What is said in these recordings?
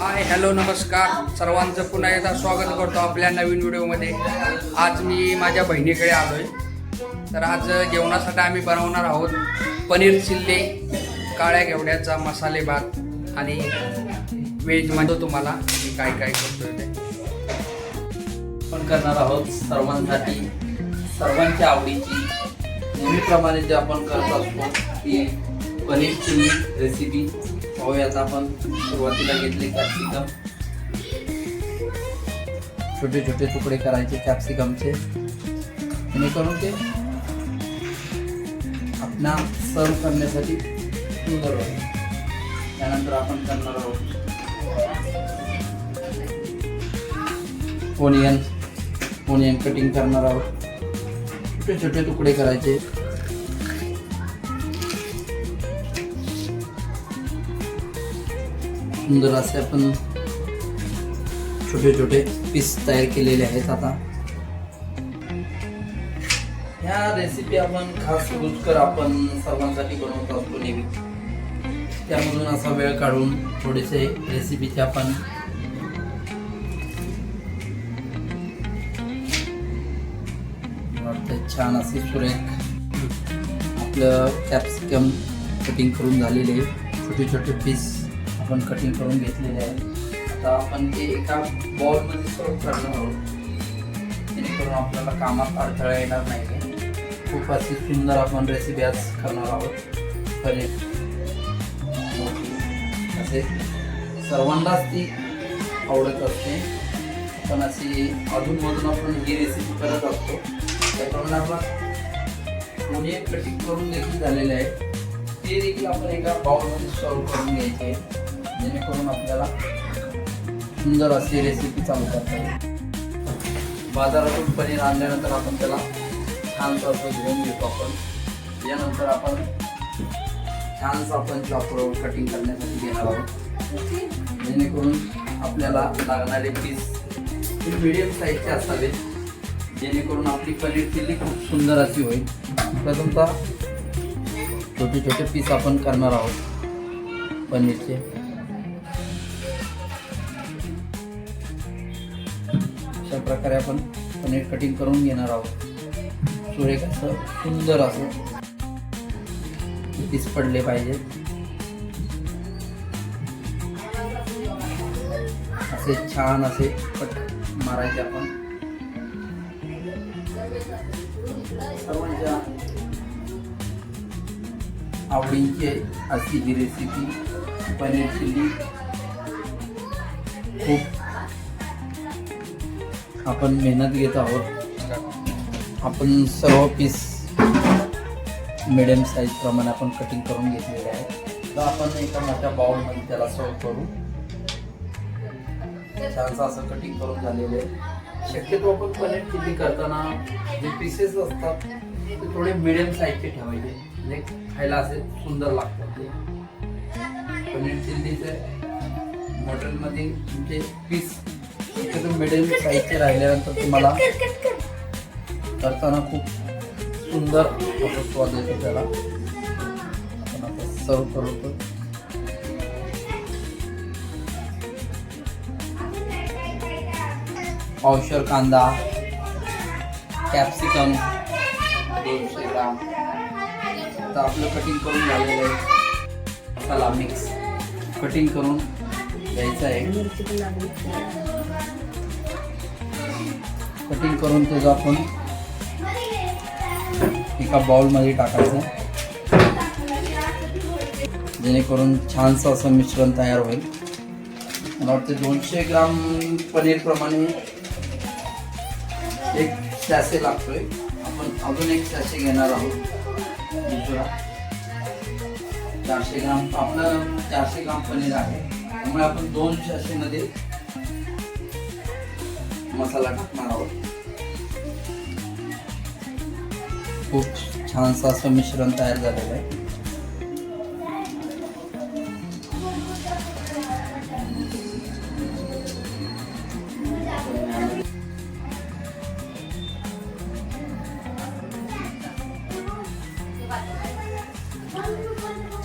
Hi hello नमस्कार. सर्वांचं पुन्हा एकदा स्वागत करतो आपल्या नवीन व्हिडिओमध्ये. आज मी माझ्या बहिणीकडे आलो आहे तर आज जेवणासाठी आम्ही बनवणार आहोत पनीर चिल्ली काळ्या घेवड्याचा मसाले भात आणि व्हेज म्हणतो तुम्हाला मी काय काय करतो ते पण करणार आहोत सर्वांसाठी. सर्वांच्या आवडीची नेहमीप्रमाणे जे आपण करत असतो ती पनीर चिल्ली रेसिपी पाहूयात आपण. सुरुवातीला घेतले कॅप्सिकम छोटे छोटे तुकडे करायचे कॅप्सिकमचे जेणेकरून ते आपला सर्व करण्यासाठी सुंदर होईल. त्यानंतर आपण करणार आहोत ओनियन ओनियन कटिंग करणार आहोत. छोटे छोटे तुकडे करायचे. सुंदर असे आपण छोटे छोटे पीस तयार केलेले आहेत आता. ह्या रेसिपी आपण खास रुचकर आपण सर्वांसाठी बनवत असतो नेहमी. त्यामधून असा वेळ काढून थोडेसे रेसिपीचे आपण छान असे सुरेख आपलं कॅप्सिकम कटिंग करून झालेले छोटे छोटे पीस आपण कटिंग करून घेतलेले आहे आता आपण ते एका बॉलमध्ये सर्व करणार आहोत जेणेकरून आपल्याला कामात अडथळा येणार नाही खूप अशी सुंदर आपण रेसिपी आज करणार आहोत. पनीर असे सर्वांनाच ती आवडत असते. पण अशी अधूनमधून आपण ही रेसिपी करत असतो. त्याप्रमाणे आपण ओनियन कटिंग करून देखील झालेले आहे. ते देखील आपण एका बाउलमध्ये सर्व करून घ्यायचे. जेणेकरून आपल्याला सुंदर अशी रेसिपी चालू करता येईल. बाजारातून पनीर आणल्यानंतर आपण त्याला छानसं असं घेऊन घेतो आपण. यानंतर आपण छानसं आपण चॉपर कटिंग करण्यासाठी घेणार आहोत. जेणेकरून आपल्याला लागणारे पीस मिडियम साईजचे असावे. जेणेकरून आपली पनीर चिल्ली खूप सुंदर अशी होईल. प्रथमतः छोटे छोटे पीस आपण करणार आहोत पनीरचे. प्रकारे आपण पनीर कटिंग करून घेणार आहोत. सुरेख असं सुंदर असं पीस पडले पाहिजे. असे छान असे पट मारायचे आपण. सर्वांच्या आवडींची अशी ही रेसिपी पनीर चिल्ली खूप आपण मेहनत घेत आहोत. आपण सर्व पीस मिडियम साईज प्रमाणे आपण कटिंग करून घेतलेले आहे तर आपण एका मोठ्या बाउलमध्ये त्याला सर्व करू. छानसं असं कटिंग करून झालेलं आहे. शक्यतो आपण पनीर चिल्ली करताना जे पीसेस असतात ते थोडे मिडियम साईजचे ठेवायचे. म्हणजे खायला असे सुंदर लागतात ते. पनीर चिल्लीचे मॉडेलमध्ये तुमचे पीस शक्यतो मिडियम साईजचे राहिल्यानंतर तुम्हाला करताना खूप सुंदर स्वाद येतो त्याला. आपण आता सर्व करतो पावशर कांदा कॅप्सिकम दोनशे ग्राम आता आपलं कटिंग करून झालेलं आहे. मसाला मिक्स कटिंग करून घ्यायचं आहे. कटिंग करून त्याचं आपण. एका बाउलमध्ये टाकायचं. जेणेकरून छानसं असं मिश्रण तयार होईल. मला वाटते दोनशे ग्राम पनीर प्रमाणे एक सॅसे लागतोय. आपण अजून एक सॅसे घेणार आहोत. दुसरा चारशे ग्राम आपलं चारशे ग्राम पनीर आहे. त्यामुळे आपण दोन सॅशेमध्ये मसाला टाकणार आहोत. खूप छानसं असं मिश्रण तयार झालेलं आहे.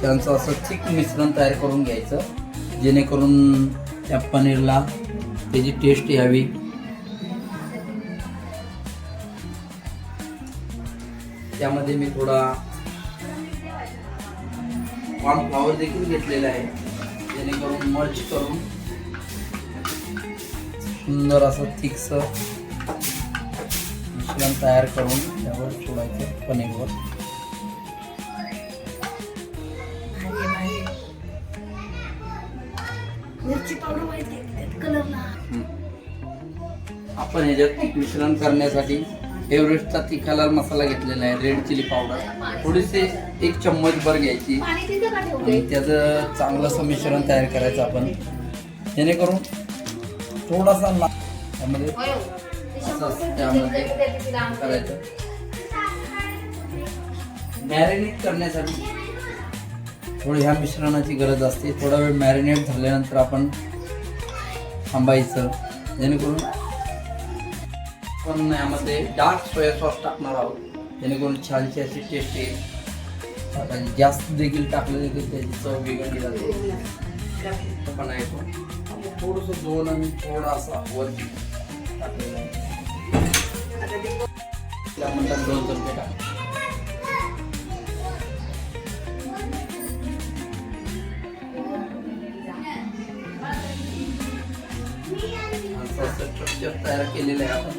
छानसं असं थिक मिश्रण तयार करून घ्यायचं. जेणेकरून त्या पनीरला त्याची टेस्ट यावी. त्यामध्ये मी थोडा कॉर्नफ्लॉवर देखील घेतलेला आहे. जेणेकरून मर्च करून सुंदर असं थिकस मिश्रण तयार करून त्यावर सोडायचं पनीरवर. मिरची पावडर माहिती आहे? कलरला आपण ह्याच्यात मिश्रण करण्यासाठी एव्हरेस्टचा तिखा लाल मसाला घेतलेला आहे रेड चिली पावडर. थोडीसे एक चम्मच भर घ्यायची. आणि त्याचं चांगलं असं मिश्रण तयार करायचं आपण. जेणेकरून थोडासा ला त्यामध्ये असं त्यामध्ये करायचं. मॅरिनेट करण्यासाठी थोडं ह्या मिश्रणाची गरज असते. थोडा वेळ मॅरिनेट झाल्यानंतर आपण थांबायचं. जेणेकरून आपण यामध्ये डार्क सोया सॉस टाकणार आहोत. जेणेकरून छानशी अशी टेस्ट येईल. आता जास्त देखील टाकलं देखील त्याची चव बिघडली जाते. पण आहे तो. थोडंसं दोन आणि थोडासा वरती टाकलेला म्हणतात दोन चमचे टाकले स्ट्रक्चर तयार केलेलं आहे आपण.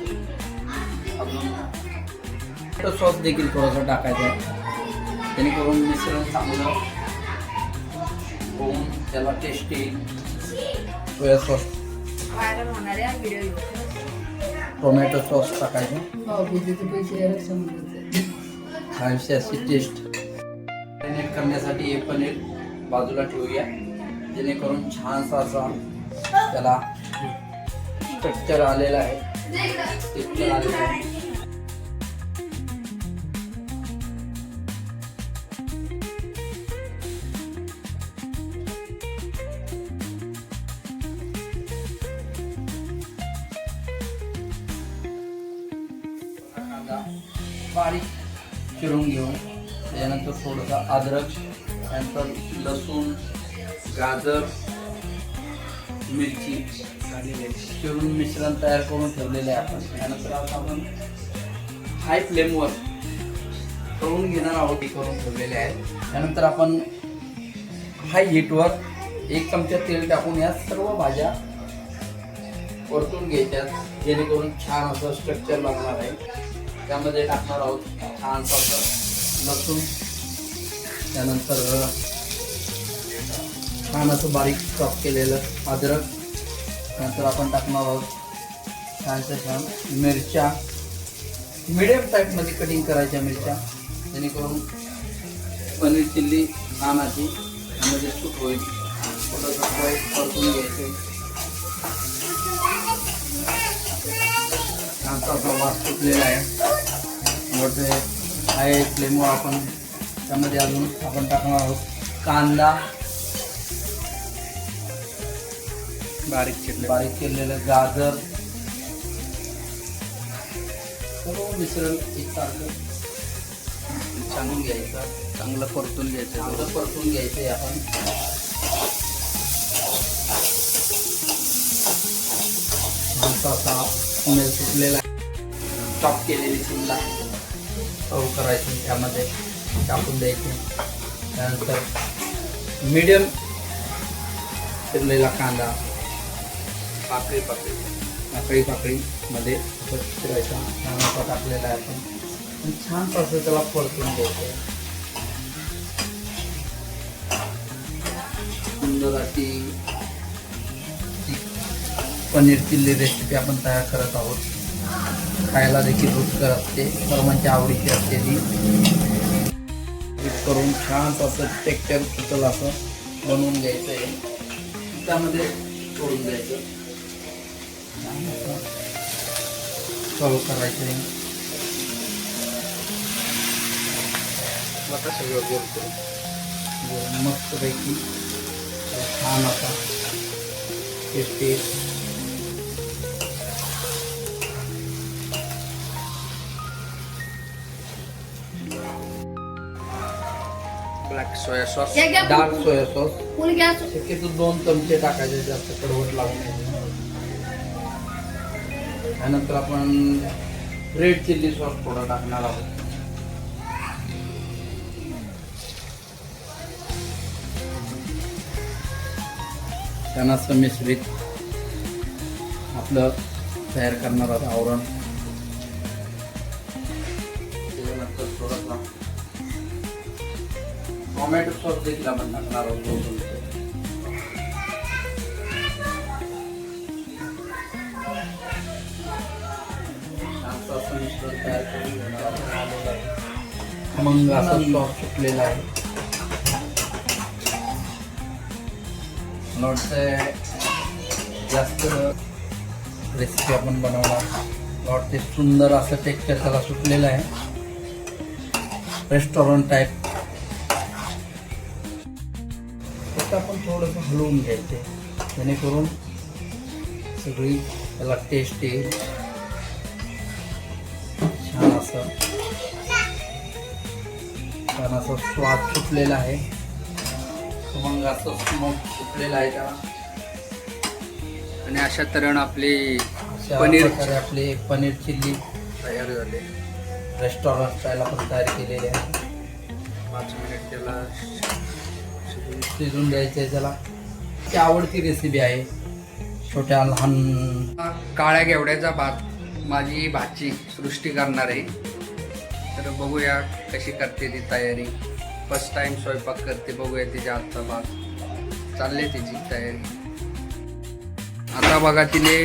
अजून सॉस देखील थोडासा टाकायचा आहे. जेणेकरून मिश्रण चांगलं होऊन त्याला टेस्ट येईल सोया सॉस टोमॅटो सॉस टाकायचं. समजले छानशी अशी टेस्ट मॅरिनेट करण्यासाठी हे पनीर बाजूला ठेवूया. जेणेकरून छानसा असा त्याला स्ट्रक्चर आलेला आहे. स्ट्रक्चर आलेलं आहे. बारीक चिरून घेऊन त्यानंतर थोडंसं अद्रक त्यानंतर लसूण गाजर मिरची. चिरून मिश्रण तयार करून ठेवलेले आहे आपण. त्यानंतर आता आपण हाय फ्लेमवर तळून घेणार आहोत. हे करून ठेवलेले आहे त्यानंतर आपण हाय हीटवर एक चमचा तेल टाकून या सर्व भाज्या परतून घ्यायच्यात. जेणेकरून छान असं स्ट्रक्चर लागणार आहे. त्यामध्ये टाकणार आहोत छान असं लसूण. त्यानंतर छान असं बारीक चॉप केलेलं अद्रक. त्यानंतर आपण टाकणार आहोत छानशा छान मिरच्या. मिडियम टाईपमध्ये कटिंग करायच्या मिरच्या. जेणेकरून पनीर चिल्ली छान अशी त्यामध्ये सूट होईल. थोडंसं फ्राय परतून घ्यायचं. वास सुटलेला आहे. मोठे हाय फ्लेमवर आपण त्यामध्ये अजून आपण टाकणार आहोत. कांदा. बारीक चिरले बारीक केलेलं गाजर. सर्व मिश्रण एकसारखं. सांगून घ्यायचं चांगलं परतून घ्यायचं. चांगलं परतून घ्यायचंय आपण. स्मेल सुटलेला चॉप केलेली शिमला. सर्व करायची त्यामध्ये. टाकून द्यायची. त्यानंतर मीडियम चिरलेला कांदा. पाकळी पाकळी. पाकळी पाकळीमध्ये असं छान असा टाकलेला आहे आपण. आणि छान असं त्याला परतून द्यायचं सुंदर अशी पनीर चिल्ली रेसिपी आपण तयार करत आहोत. खायला देखील रुचकर असते. सर्वांच्या आवडीची असते ती. करून छान असं टेक्चर सुचल असं बनवून घ्यायचं आहे त्यामध्ये सोडून द्यायचं. सर्व करायचं आता सगळं गोल करून व मस्तपैकी छान असा tasty black soya sauce. Dark soya sauce शक्यतो दोन चमचे टाकायचे जास्त कडवट लागू नये त्यानंतर आपण रेड चिल्ली सॉस थोडा टाकणार आहोत. त्यांना संमिश्रित आपलं तयार करणार आहोत आवरण. त्याच्यानंतर थोडासा टोमॅटो सॉस देखील आपण टाकणार आहोत. मग असा सॉस सुटलेला आहे. जास्त रेसिपी आपण बनवणार. नॉट वाटते सुंदर असं टेक्स्चर त्याला सुटलेलं आहे. रेस्टॉरंट टाईप फक्त आपण थोडंसं हलवून घ्यायचे जेणेकरून सगळी त्याला टेस्ट येईल. छान असं. छान असं स्वाद सुटलेला आहे. मग असं स्मोक सुटलेला आहे त्याला. आणि अशा तऱ्हेनं आपली पनीर आपले पनीर चिल्ली तयार झाले. रेस्टॉरंट स्टाईल आपण तयार केलेले आहे. पाच मिनिट त्याला शिजून द्यायचे आहे त्याला. ती आवडती रेसिपी आहे. छोट्या लहान काळ्या घेवड्याचा भात माझी भाची सृष्टी करणार. आहे तर बघूया कशी करते ती तयारी. फर्स्ट टाइम स्वयंपाक करते बघूया तिच्या हातचा भाग चालले तिची तयारी. आता बघा तिने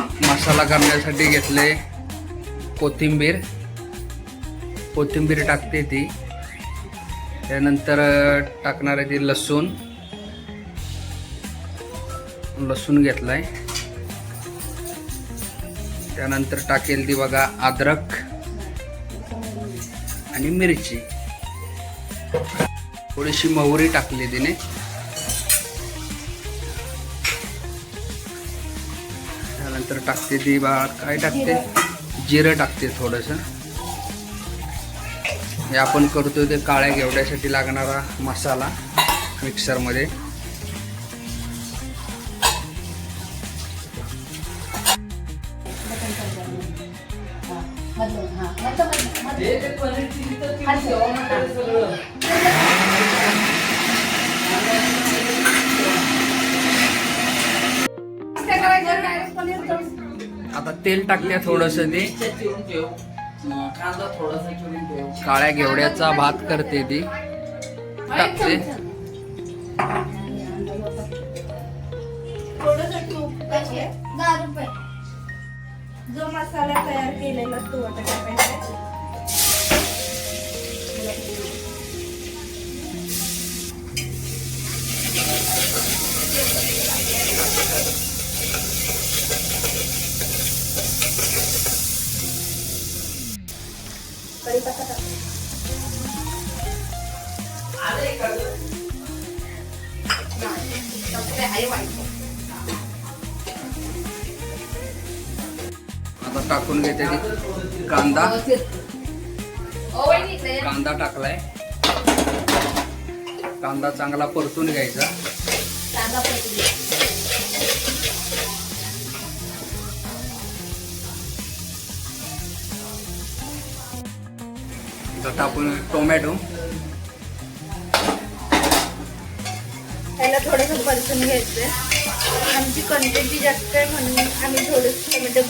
मसाला करण्यासाठी घेतले कोथिंबीर. कोथिंबीर टाकते ती. त्यानंतर टाकणार आहे ती लसूण. लसूण घेतलाय. त्यानंतर टाकेल ती बघा अद्रक. आणि मिरची. थोडीशी मोहरी टाकली तिने. त्यानंतर टाकते ती बा काय टाकते? जिरं टाकते थोडंसं. हे आपण करतोय ते काळ्या घेवड्यासाठी लागणारा मसाला मिक्सरमध्ये. आता तेल टाकते थोडस ते काळ्या घेवड्याचा भात करते ती. टाकते. जो मसाला तयार केलेला तो आता टाकायचा आता टाकून घेते कांदा. कांदा टाकलाय. कांदा चांगला परतून घ्यायचा. टाकून टोमॅटो. त्याला थोडंसं परतून घ्यायचंय. आमची क्वांटिटी जास्त आहे म्हणून आम्ही थोडंसं टोमॅटो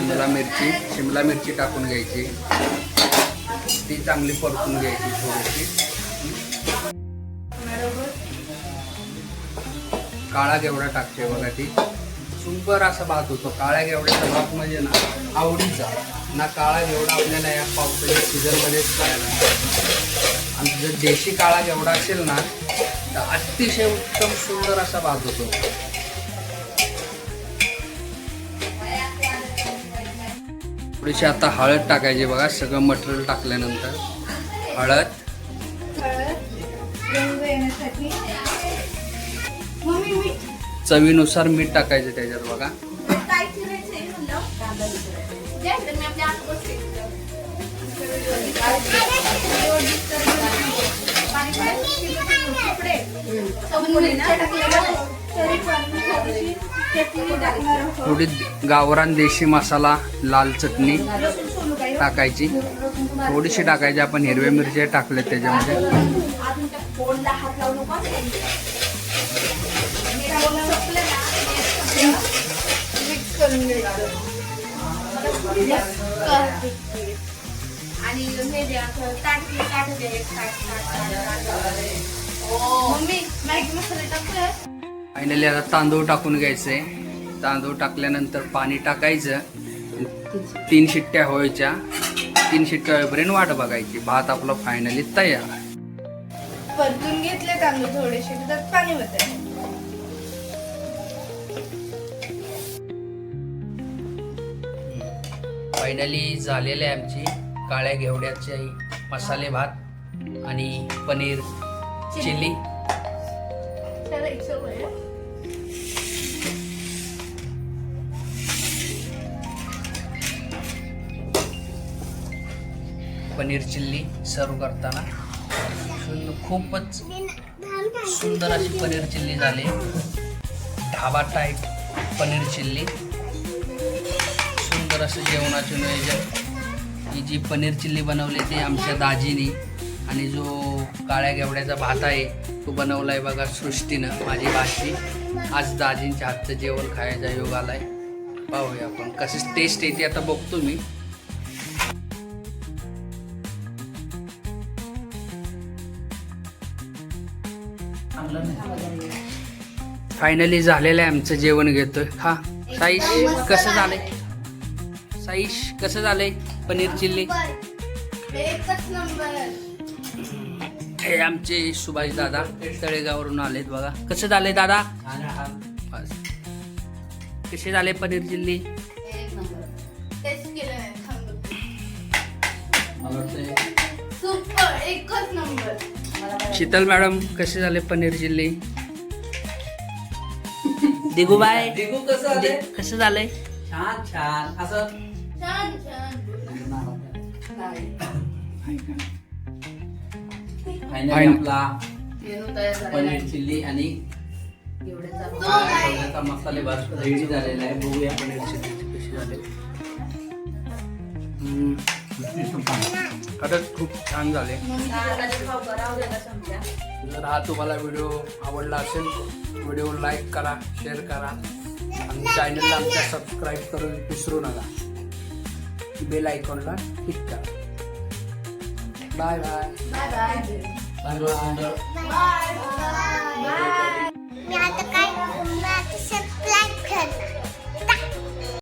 शिमला मिरची शिमला मिरची टाकून घ्यायची. ती चांगली परतून घ्यायची थोडीशी. काळा गेवडा टाकते बघा ती. सुंदर असा भात होतो. काळ्या गेवड्याचा भात म्हणजे ना आवडीचा. ना काळा घेवडा आपल्याला या पावसाच्या सीझनमध्येच खायला आणि जर देशी काळा गेवडा असेल ना तर अतिशय उत्तम सुंदर असा भात होतो. थोडीशी आता हळद टाकायची बघा सगळं मटेरियल टाकल्यानंतर. हळद. चवीनुसार मीठ टाकायचं त्याच्यात बघा. टाकले थोडी गावरान देशी मसाला लाल चटणी टाकायची. थोडीशी टाकायची आपण हिरव्या मिरच्या टाकल्या त्याच्यामध्ये. आणि हे मम्मी मॅगी मसाला टाकतोय? फायनली आता तांदूळ टाकून घ्यायचे. तांदूळ टाकल्यानंतर पाणी टाकायचं. तीन शिट्ट्या व्हायच्या. तीन शिट्ट्या होईपर्यंत वाट बघायची. भात आपला फायनली तयार परतून घेतले तांदूळ थोडेसे त्यात पाणी होते फायनली झालेले आहे आमची काळ्या घेवड्याचे मसाले भात आणि पनीर चिली पनीर चिल्ली सर्व करताना. खूपच सुंदर अशी पनीर चिल्ली झाली. Dhaba type paneer chilli. सुंदर असं जेवणाचे नियोजन. ही जी पनीर चिल्ली बनवली ती आमच्या दाजीनी आणि जो काळ्या गेवड्याचा भात आहे तो बनवला आहे बघा सृष्टीनं माझी भाजी आज दाजींच्या हातचं जेवण खायचा योग आला आहे पाहूया आपण कशी टेस्ट येते आता बघतो मी. फायनली झालेलं आहे आमचं जेवण घेतोय. हा साईश कसं झालंय. साईश कसं झालंय? पनीर चिल्ली? हे आमचे सुभाष दादा तळेगावरून आलेत बघा. कसं झालंय दादा? बस. कसे झाले पनीर चिल्ली. शीतल मॅडम कसे झाले पनीर चिल्ली? दिगू बाय. दिगू कसं आलंय? कसं झालंय? छान छान. असं? छान छान. आपला. मेनू तयार झालेला पनीर. चिल्ली आणि मसाले. भात रेडी झालेला आहे. बघूया पनीर चिल्ली कशी झाले. खरंच खूप छान झाले. जर हा तुम्हाला व्हिडिओ आवडला असेल व्हिडिओ लाईक करा शेअर करा. आणि चॅनलला आमच्या सबस्क्राईब करून विसरू नका. बेल आयकॉनला क्लिक करा. Bye bye bye bye bye